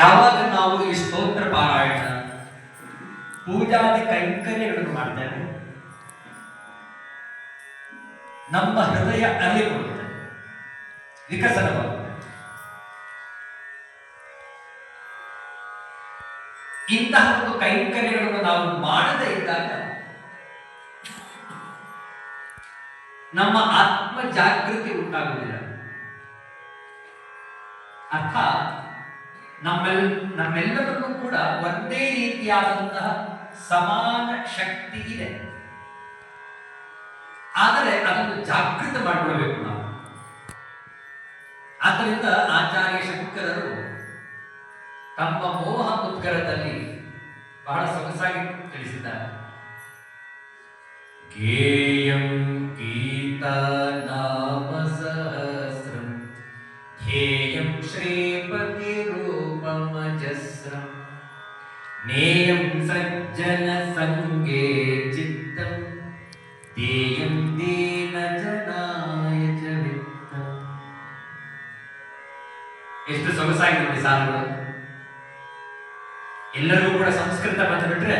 ಯಾವಾಗ ನಾವು ಈ ಸ್ತೋತ್ರ ಪಾರಾಯಣ, ಪೂಜಾದಿ ಕೈಂಕರ್ಯಗಳನ್ನು ಮಾಡ್ತೇವೆ? ನಮ್ಮ ಹೃದಯ ಅರಿವು ವಿಕಸನವಾಗುತ್ತೆ. ಇಂತಹ ಒಂದು ಕೈಂಕರ್ಯಗಳನ್ನು ನಾವು ಮಾಡದೇ ಇದ್ದಾಗ ನಮ್ಮ ಆತ್ಮ ಜಾಗೃತಿ ಉಂಟಾಗುವುದಿಲ್ಲ. ಅರ್ಥಾತ್ ನಮ್ಮೆಲ್, ನಮ್ಮೆಲ್ಲರಲ್ಲೂ ಕೂಡ ಒಂದೇ ರೀತಿಯಾದಂತಹ ಸಮಾನ ಶಕ್ತಿ ಇದೆ. ಆದರೆ ಅದನ್ನು ಜಾಗೃತ ಮಾಡಿಕೊಳ್ಬೇಕು ನಾವು. ಆದ್ದರಿಂದ ಆಚಾರ್ಯ ಶಂಕರರು ತಮ್ಮ ಮೋಹ ಉದ್ಗರದಲ್ಲಿ ಬಹಳ ಸೊಗಸಾಗಿ ತಿಳಿಸಿದ್ದಾರೆ. ಗೇಯಂ ಗೀತಾ ಸಂಗೇ ಚಿತ್ತ ದೇಯಂ ದೀನ ಜನಾಯ ಚ ವಿತ್ತಂ. ಎಷ್ಟು ಸೊಗಸಾಗಿ ನೋಡಿ ಸಾಲುಗಳು ಎಲ್ಲರಿಗೂ ಕೂಡ ಸಂಸ್ಕೃತ ಬಂದು ಬಿಟ್ರೆ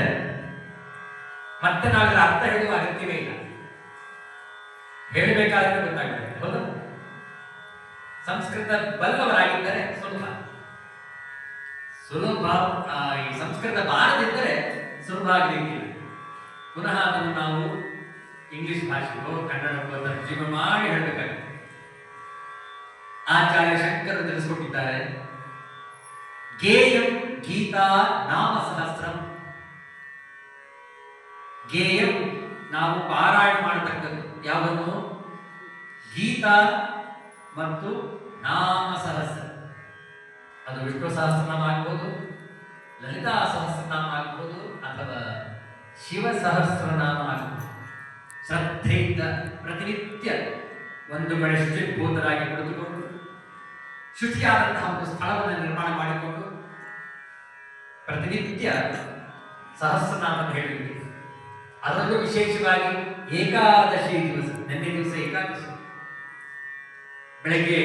ಮತ್ತೆ ನಾವೆಲ್ಲ ಅರ್ಥ ಹೇಳುವ ಅಗತ್ಯವೇ ಇಲ್ಲ ಹೇಳಬೇಕಾದ್ರೆ ಗೊತ್ತಾಗ್ತದೆ ಹೌದು ಸಂಸ್ಕೃತ ಬಲ್ಲವರಾಗಿದ್ದರೆ ಸುಲಭ ಈ ಸಂಸ್ಕೃತ ಬಾರದಿದ್ದರೆ ಸುಲಭ ಆಗಲಿಕ್ಕಿಲ್ಲ. ಪುನಃ ಅದನ್ನು ನಾವು ಇಂಗ್ಲಿಷ್ ಭಾಷೆಗೋ, ಕನ್ನಡಕ್ಕೋ ತರ್ಜೀವ ಮಾಡಿ ಹೇಳಬೇಕಾಗುತ್ತೆ. ಆಚಾರ್ಯ ಶಂಕರ ತಿಳಿಸ್ಕೊಟ್ಟಿದ್ದಾರೆ, ಗೇಯಂ ಗೀತಾ ನಾಮ ಸಹಸ್ರಂ. ಗೇಯಂ ನಾವು ಪಾರಾಯಣ ಮಾಡತಕ್ಕದ್ದು ಯಾವನ್ನು ಗೀತಾ ಮತ್ತು ನಾಮ ಸಹಸ್ರ. ಅದು ವಿಷ್ಣು ಸಹಸ್ರನಾಮ ಆಗ್ಬೋದು, ಲಲಿತಾ ಸಹಸ್ರನಾಮ ಆಗ್ಬೋದು, ಅಥವಾ ಶಿವ ಸಹಸ್ರನಾಮ ಆಗ್ಬೋದು. ಶ್ರದ್ಧೆಯಿಂದ ಪ್ರತಿನಿತ್ಯ ಒಂದು ಕಡೆ ಶುಚಿಭೂತರಾಗಿ ಕುಳಿತುಕೊಂಡು, ಶುಚಿಯಾದಂತಹ ಒಂದು ಸ್ಥಳವನ್ನು ನಿರ್ಮಾಣ ಮಾಡಿಕೊಂಡು, ಪ್ರತಿನಿತ್ಯ ಸಹಸ್ರನಾಮ ಹೇಳಿದ್ವಿ ಅದರಲ್ಲೂ ವಿಶೇಷವಾಗಿ ಏಕಾದಶಿ ದಿವಸ, ನಿನ್ನೆ ದಿವಸ ಏಕಾದಶಿ. ಬೆಳಗ್ಗೆ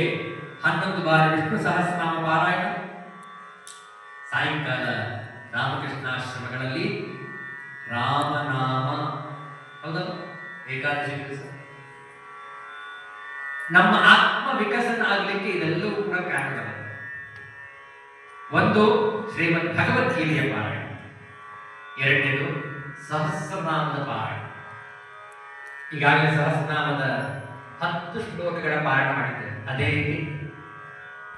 ಹನ್ನೊಂದು ಬಾರಿ ವಿಷ್ಣು ಸಹಸ್ರನಾಮ ಪಾರಾಯಣ. ಸಾಯಂಕಾಲ ರಾಮಕೃಷ್ಣಾಶ್ರಮಗಳಲ್ಲಿ ರಾಮನಾಮ. ಹೌದು? ಏಕಾದಶಿ ದಿವಸ. ನಮ್ಮ ಆತ್ಮ ವಿಕಸನ ಆಗಲಿಕ್ಕೆ ಇದೆಲ್ಲವೂ ಕೂಡ ಕಾರಣವಾಗಿದೆ ಒಂದು, ಶ್ರೀಮದ್ ಭಗವದ್ಗೀತೆಯ ಪಾರಾಯಣ. ಎರಡನೇದು, ಸಹಸ್ರನಾಮದ ಪಾರಾಯಣ. ಈಗಾಗಲೇ ಸಹಸ್ರನಾಮದ ಹತ್ತು ಶ್ಲೋಕಗಳ ಪಾರಾಯಣ ಮಾಡಿದ್ದೇವೆ ಅದೇ ರೀತಿ